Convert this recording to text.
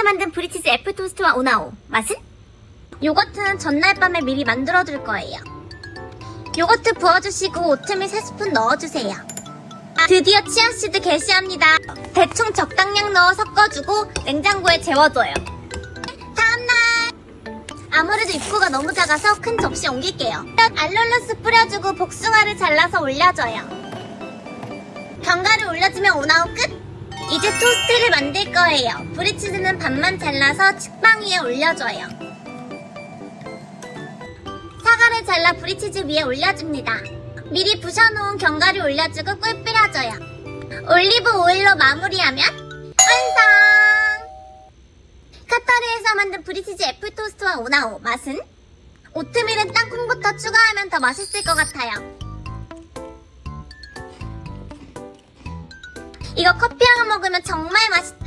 카타르에서 만든 브리티즈 애플 토스트와 오나오. 맛은? 요거트는 전날 밤에 미리 만들어둘 거예요. 요거트 부어주시고 오트밀 3스푼 넣어주세요. 드디어 치아씨드 게시합니다. 대충 적당량 넣어 섞어주고 냉장고에 재워둬요. 다음날 아무래도 입구가 너무 작아서 큰 접시 옮길게요. 알룰로스 뿌려주고 복숭아를 잘라서 올려줘요. 견과류 올려주면 오나오 끝! 이제 토스트를 만들 거예요. 브리치즈는 반만 잘라서 식빵 위에 올려줘요. 사과를 잘라 브리치즈 위에 올려줍니다. 미리 부셔놓은 견과류 올려주고 꿀 뿌려줘요. 올리브 오일로 마무리하면 완성! 카타르에서 만든 브리치즈 애플 토스트와 오나오 맛은? 오트밀은 땅콩부터 추가하면 더 맛있을 것 같아요. 이거 커피랑 먹으면 정말 맛있다.